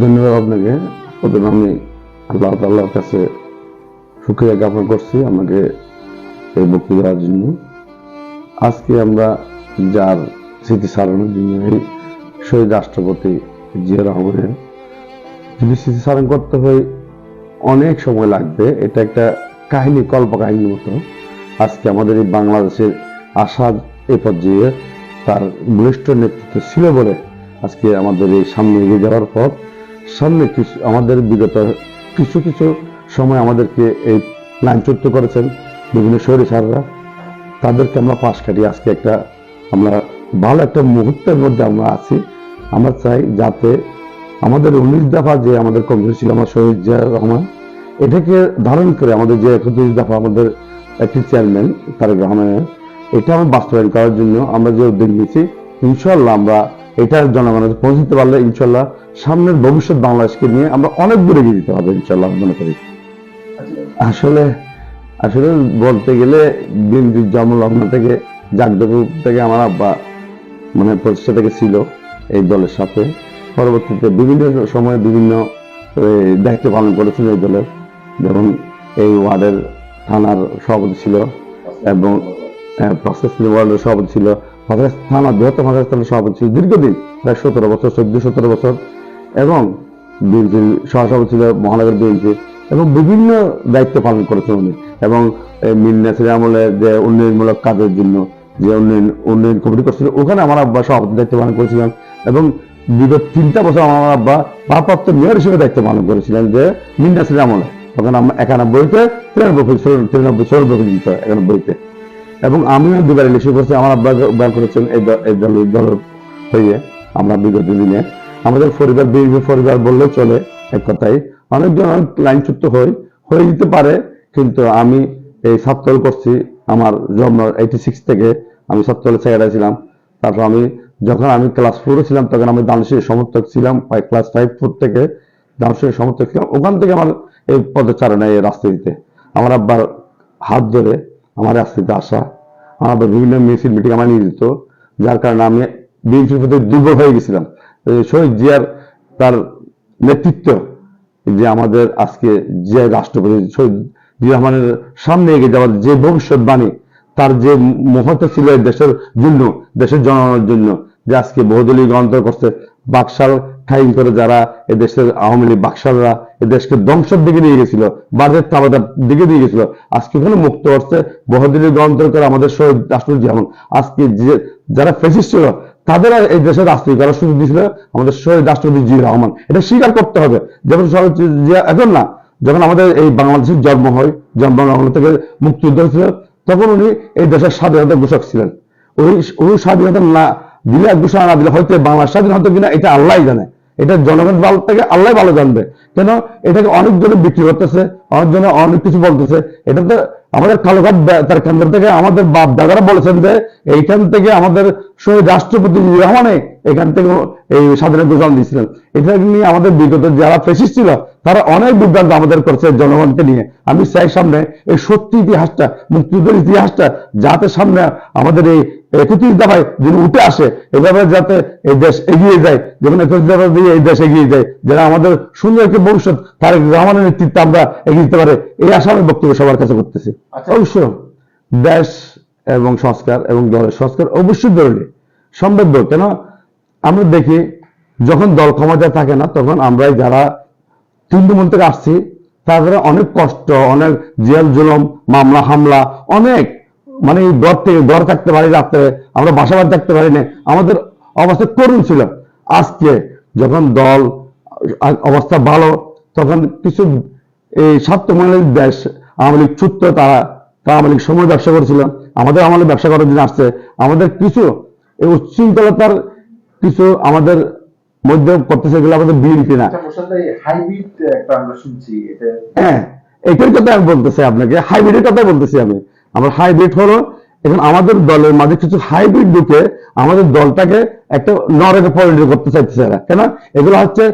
ধন্যবাদ আপনাকে। আমি আল্লাহ তাল্লাহর কাছে জ্ঞাপন করছি আমাকে এই দেওয়ার জন্য। আজকে আমরা যার স্মৃতি সারানোর জন্য এই শহীদ রাষ্ট্রপতি জিয়া রহমানের যদি স্মৃতি সারণ করতে হয় অনেক সময় লাগবে, এটা একটা কাহিনী কল্প কাহিনীর মতো। আজকে আমাদের এই বাংলাদেশের আশা এ পর্যায়ে তার বলিষ্ঠ নেতৃত্ব ছিল বলে আজকে আমাদের এই সামনে এগিয়ে যাওয়ার পর সামনে কিছু, আমাদের বিগত কিছু কিছু সময় আমাদেরকে এই লাইনচ্যুত করেছেন বিভিন্ন শহরে সাররা তাদেরকে আমরা পাশ কাটিয়ে আজকে একটা, আমরা ভালো একটা মুহূর্তের মধ্যে আমরা আছি। আমরা চাই যাতে আমাদের উনিশ দফা যে আমাদের কংগ্রেস ছিল, আমার শহীদ জিয়া রহমান, এটাকে ধারণ করে আমাদের যে একত্রিশ দফা আমাদের একটি চেয়ারম্যান, তারেক রহমানের এটা আমরা বাস্তবায়ন করার জন্য আমরা যে উদ্যোগ নিয়েছি ইনশাল্লাহ আমরা এটা জনগণের পৌঁছতে পারলে ইনশাল্লাহ সামনের ভবিষ্যৎ বাংলাদেশকে নিয়ে আমরা অনেক দূরে এগিয়ে যেতে হবে ইনশাল্লাহ মনে করি। আসলে আসলে বলতে গেলে বিএনপি জন্মলগ্ন থেকে জাগদেপুর থেকে আমার আব্বা মানে প্রতিষ্ঠা থেকে ছিল এই দলের সাথে। পরবর্তীতে বিভিন্ন সময়ে বিভিন্ন দায়িত্ব পালন করেছেন এই দলের। যেমন এই ওয়ার্ডের থানার সভাপতি ছিল এবং প্রসেস ওয়ার্ডের সভাপতি ছিল, মাদ্রাস, থানা বৃহত্তম মাদ্রাস থানার সভাপতি ছিল, দীর্ঘদিন, প্রায় সতেরো বছর, চোদ্দ, সতেরো বছর। এবং বিএনপির সহসভাপতি ছিল মহানগর বিএনপি এবং বিভিন্ন দায়িত্ব পালন করেছেন উনি। এবং এই মিল নাসির আমলে যে উন্নয়নমূলক কাজের জন্য যে উন্নয়ন উন্নয়ন কমিটি করছিল, ওখানে আমার আব্বা সভাপতি দায়িত্ব পালন করেছিলাম এবং বিগত তিনটা বছর আমার আব্বা ভারপ্রাপ্ত মেয়র হিসেবে দায়িত্ব পালন করেছিলেন যে মিল নাসির আমলে। তখন আমরা একানব্বইতে তিরানব্বই তিরানব্বই চৌরানব্বই পর্যন্ত একানব্বইতে। এবং আমিও দুবার ইলেকশন করছি আমার আব্বা ব্যয় করেছেন এই দ- এই দল দল হয়ে আমরা বিগত দিনে। আমাদের পরিবার বিএনপি পরিবার বললেও চলে এক কথাই অনেকজন অনেক লাইনচ্যুত হই হয়ে যেতে পারে, কিন্তু আমি এই ছাত্রদল করছি, আমার জন্ম এইটি সিক্স থেকে আমি ছাত্রদলের সেক্রেটারি ছিলাম। তারপর আমি যখন আমি ক্লাস ফোরে ছিলাম, তখন আমি দানশীর সমর্থক ছিলাম ক্লাস ফাইভ ফোর থেকে দানশীর সমর্থক ছিলাম। ওখান থেকে আমার এই পদচারণা এই রাজনীতিতে। আমার আব্বার হাত ধরে আমার রাজনীতিতে আসা আব্বার বিভিন্ন মিছিল মিটিং আমার নিয়ে যেত যার কারণে আমি বিএনপির প্রতি দুর্বল হয়ে গেছিলাম। শহীদ জিয়ার তার নেতৃত্ব যে আমাদের আজকে যে রাষ্ট্রপতি শহীদ জিয়া রহমানের সামনে এগিয়ে যাওয়ার যে ভবিষ্যৎবাণী তার যে মহত্ব ছিল দেশের জন্য, দেশের জনগণের জন্য, যে আজকে বহুদলীয় গণতন্ত্র করছে, বাকশাল খাইন করে যারা এ দেশের আওয়ামী লীগ বাকশালরা দেশকে ধ্বংসের দিকে নিয়ে গেছিল, বাজেট তাবাদার দিকে নিয়ে গেছিল। আজকে ওখানে মুক্ত হচ্ছে বহুদলীয় গণতন্ত্র করে আমাদের শহীদ রাষ্ট্রপতি যেমন আজকে যে, যারা ফেসিস্ট ছিল তাদের এই দেশের রাষ্ট্রীয় করার সুযোগ দিয়েছিল, আমাদের শহীদ রাষ্ট্রপতি জি রহমান। এটা স্বীকার করতে হবে, যেমন জিয়া এখন না, যখন আমাদের এই বাংলাদেশের জন্ম হয়, জন্মগ্রহণ থেকে মুক্তিযুদ্ধ হয়েছিল, তখন উনি এই দেশের স্বাধীনতা ঘোষক ছিলেন। ওই ওই স্বাধীনতা না দিলে, ঘোষণা না দিলে হয়তো বাংলার স্বাধীন হতো কিনা, এটা আল্লাহ জানে। এটা জনগণ ভালো থেকে আল্লাহ ভালো জানবে। কেন? এটাকে অনেকজনে বিক্রি করতেছে, অনেক জনে অনেক কিছু বলতেছে। এটা তো আমাদের কালোঘাট তার কেন্দ্র থেকে আমাদের বাপ দাদারা বলেছেন যে, এইখান থেকে আমাদের শহীদ রাষ্ট্রপতি রহমানে এখান থেকে এই স্বাধীনতা ঘোষণা দিয়েছিলেন এটা নিয়ে আমাদের বিগত যারা ফেসিস ছিল, তারা অনেক বিভ্রান্ত আমাদের করছে জনগণকে নিয়ে। আমি চাই সামনে এই সত্যি ইতিহাসটা, মুক্তিযুদ্ধের ইতিহাসটা যাতে সামনে আমাদের এই একত্রিশ দফায় যদি উঠে আসে এভাবে যাতে এই দেশ এগিয়ে যায় যেমন একত্রিশ দফা দিয়ে এই দেশ এগিয়ে যায় যারা আমাদের সুন্দর একটি ভবিষ্যৎ তারেক রহমানের নেতৃত্বে আমরা এগিয়ে যেতে পারে এই আশা আমি বক্তব্য সবার কাছে করতেছি আচ্ছা। অবশ্য দেশ এবং সংস্কার এবং দলের সংস্কার অবশ্যই জরুরি সম্ভাব্য কেন আমরা দেখি যখন দল ক্ষমতায় থাকে না তখন আমরা যারা তৃণমূল থেকে আসছি তাদের অনেক কষ্ট অনেক জেল জুলম মামলা হামলা অনেক মানে এই ঘর থেকে ঘর থাকতে পারি রাত্রে আমরা বাসা বাড়ি থাকতে পারি না। আমাদের অবস্থা করুণ ছিল। আজকে যখন দল অবস্থা ভালো তখন কিছু এই স্বার্থমানের দেশ আওয়ামী লীগ ছুটত তারা তারা আওয়ামী লীগ সময় ব্যবসা করেছিল। আমাদের আমলে ব্যবসা করার জন্য আসছে। আমাদের কিছু এই উচ্ছৃঙ্খলতার কিছু আমাদের মধ্যে করতেছে এগুলো আমাদের বিএনপি না। আচ্ছা হ্যাঁ এটার কথা আমি বলতেছি আপনাকে হাইব্রিডের কথা বলতেছি আমি। আমার হাইব্রিড হলো, এখন আমাদের দলের মাঝে কিছু হাইব্রিড ঢুকে আমাদের দলটাকে একটা নরেকে পরিণত করতে চাইতেছে এরা। কেন? এগুলো হচ্ছে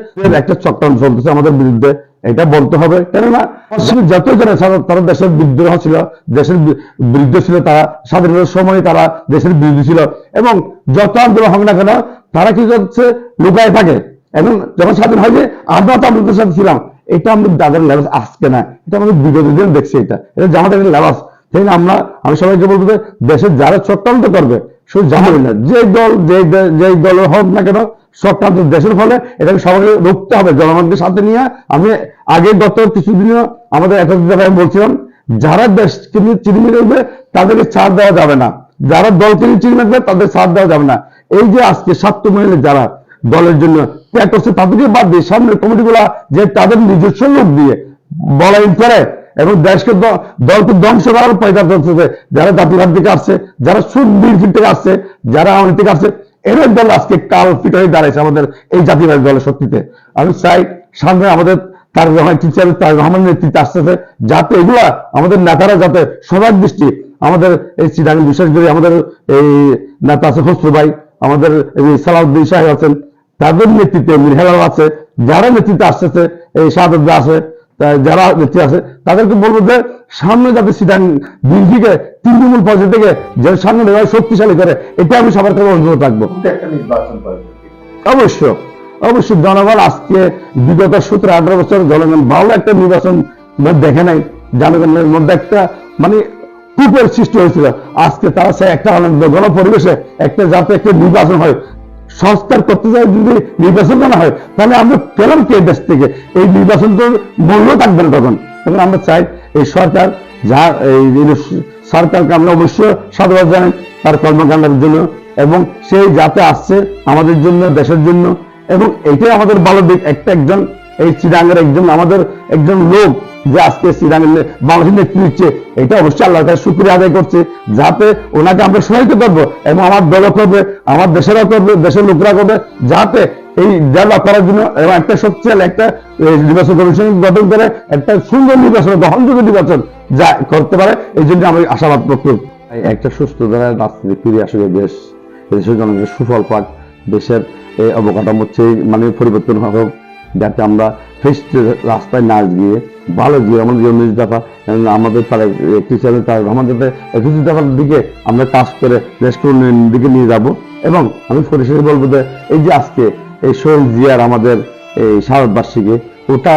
একটা চক্রান্ত চলতেছে আমাদের বিরুদ্ধে। এটা বলতে হবে। কেননা যত যারা তারা দেশের বিদ্রোহ ছিল, দেশের বিরুদ্ধে ছিল তারা, স্বাধীনতার সময় তারা দেশের বিরুদ্ধে ছিল এবং যত আন্দোলন হোক না কেন, তারা কি করছে? লুকায় থাকে। এবং যখন স্বাধীন হয় যে, আমরা তো আমাদের সাথে ছিলাম, এটা আমাদের দাদার লেবাস আজকে না, এটা আমাদের বিগত দিন দেখছি এটা। এটা জামাতের লেবাস। সেই আমরা, আমি সবাইকে বলব যে দেশের যারা চক্রান্ত করবে, শুধু জামাই না, যে দল, যে যে দলের হোক না কেন, চক্রান্ত দেশের ফলে এটাকে সবাইকে রুখতে হবে, জনগণকে সাথে নিয়ে। আমি আগে গত কিছুদিনও আমাদের একটা জায়গায় বলছিলাম, যারা দেশকে নিয়ে চিনিমিনি উঠবে তাদেরকে ছাড় দেওয়া যাবে না। যারা দলকে নিয়ে চিনি রাখবে তাদের ছাড় দেওয়া যাবে না। এই যে আজকে স্বার্থ মহিলা যারা দলের জন্য ত্যাগ করছে, তাদেরকে বাদ দিয়ে সামনের কমিটিগুলা যে তাদের নিজস্ব লোক দিয়ে বলাইন করে এবং দেশকে দলকে ধ্বংস করার পয়দা করতেছে। যারা জাতিবাদ থেকে আসছে, যারা সুদ বিরোধী থেকে আসছে, যারা আওয়ামী থেকে আসছে এদের দল আজকে কাল ফিট হয়ে দাঁড়াইছে আমাদের এই জাতিবাদ দলের শক্তিতে। আমি চাই সামনে আমাদের তার রহমান টিচার তার রহমান নেতৃত্বে আসতেছে, যাতে এগুলা আমাদের নেতারা যাতে সবার দৃষ্টি, আমাদের এই চিরাং বিশেষ করে আমাদের এই নেতা আছে খসরু ভাই, আমাদের সালাউদ্দিন সাহেব আছেন, তাদের নেতৃত্বে মিরহেলাল আছে, যারা নেতৃত্বে আসতেছে, এই সাহায্য আছে যারা নেতৃত্বে আছে তাদেরকে বলব যে সামনে যাতে সিটাং বিলটিকে তৃণমূল পর্যায়ে থেকে যে সামনে এভাবে শক্তিশালী করে এটা আমি সবার কাছে অনুরোধ রাখব। অবশ্য অবশ্যই জনগণ আজকে বিগত সতেরো আঠারো বছর জনগণ ভালো একটা নির্বাচন দেখে নাই। জনগণের মধ্যে একটা মানে কূপের সৃষ্টি হয়েছিল। আজকে তারা সে একটা আনন্দ গণ পরিবেশে একটা যাতে একটা নির্বাচন হয় সংস্কার করতে যায় যদি নির্বাচন না হয়, তাহলে আমরা পেলাম কে দেশ থেকে? এই নির্বাচন তো মূল্য থাকবে না তখন। তখন আমরা চাই এই সরকার যা এই সরকারকে আমরা অবশ্যই সাধুবাদ জানাই, তার কর্মকাণ্ডের জন্য এবং সেই যাতে আসছে আমাদের জন্য, দেশের জন্য। এবং এটাই আমাদের ভালো দিক, একটা একজন এই চিরাঙ্গের একজন, আমাদের একজন লোক যে আজকে চিরাঙ্গের বাংলাদেশের নেতৃত্ব দিচ্ছে এটা অবশ্যই আল্লাহ তার শুক্রিয়া আদায় করছে, যাতে ওনাকে আমরা সহায়তা করব এবং আমার দলও করবে, আমার দেশেরও করবে, দেশের লোকরা করবে, যাতে এই ডেভেলপ করার জন্য এবং একটা শক্তিশালী একটা নির্বাচন কমিশন গঠন করে, একটা সুন্দর নির্বাচন, গ্রহণযোগ্য নির্বাচন যা করতে পারে, এই জন্য আমি আশাবাদ প্রস্তুত একটা সুস্থ ধারায় রাজনীতি ফিরে আসবে দেশ, দেশের জনগণের সুফল পাক, দেশের অবকাঠামো চেয়ে মানে পরিবর্তন হোক যাতে আমরা ফেস রাস্তায় না গিয়ে ভালো গিয়ে আমাদের উনিশ দফা আমাদের তার চ্যানেল তার আমাদের একুশ দফার দিকে আমরা কাজ করে দেশকে উন্নয়নের দিকে নিয়ে যাব। এবং আমি পরিশেষে বলব যে এই যে আজকে এই শহীদ জিয়ার আমাদের এই শারদবার্ষিকী ওটা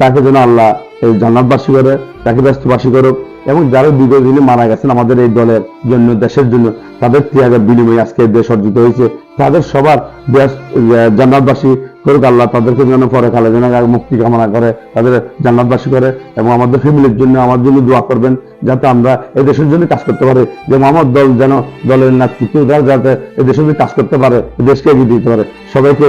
তাকে যেন আল্লাহ এই জান্নাতবাসী করে, তাকে ব্যস্তবাসী করুক, এবং যারা বিগত দিনে মারা গেছেন আমাদের এই দলের জন্য, দেশের জন্য, তাদের ত্যাগের বিনিময়ে আজকে দেশ অর্জিত হয়েছে। তাদের সবার দেশ জান্নাতবাসী করুক, আল্লাহ তাদেরকে যেন পরে কালে যেন মুক্তি কামনা করে, তাদের জান্নাতবাসী করে এবং আমাদের ফ্যামিলির জন্য আমার জন্য দোয়া করবেন, যাতে আমরা এই দেশের জন্য কাজ করতে পারি, যে আমার দল যেন দলের নেতৃত্ব যারা যাতে এই দেশের জন্য কাজ করতে পারে দেশকে এগিয়ে দিতে পারে। সবাইকে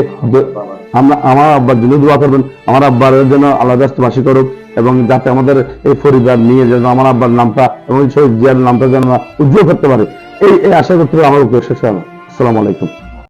আমরা, আমার আব্বার জন্য দোয়া করবেন, আমার আব্বার জন্য আল্লাহ ব্যস্তবাসী করুক এবং যাতে আমাদের এই পরিবার নিয়ে যেন আমার আব্বার নামটা এবং শহীদ জিয়ার নামটা যেন আমরা উজ্জ্বল করতে পারে। এই আশা করতে আমার উপর শেষ আসসালামু আলাইকুম।